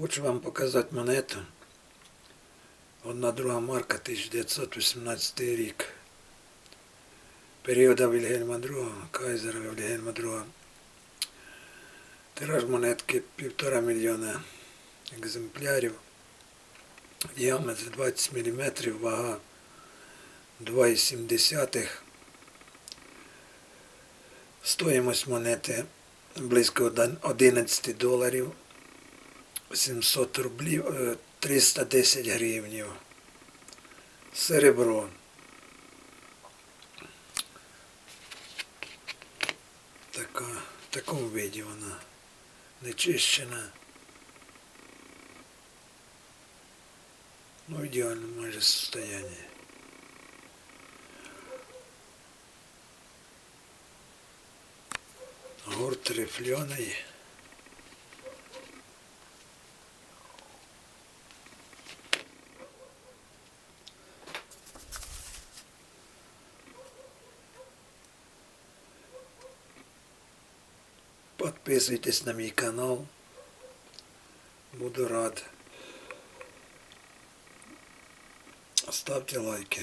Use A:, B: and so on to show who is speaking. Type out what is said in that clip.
A: Хочу вам показати монету. Одна друга марка 1918 рік. Періода Вільгельма II, Кайзера Вільгельма II. Тираж монетки півтора мільйона екземплярів. Діаметр 20 мм, вага 2,7. Стоїмость монети близько 11 доларів. 700 рублів, е, 310 гривнів. Серебро. Така, в такому виді вона нечищена. Ну, в ідеальному майже состоянні. Гурт рифльоний. Подписуйтесь на мій канал. Буду рад. Ставте лайки.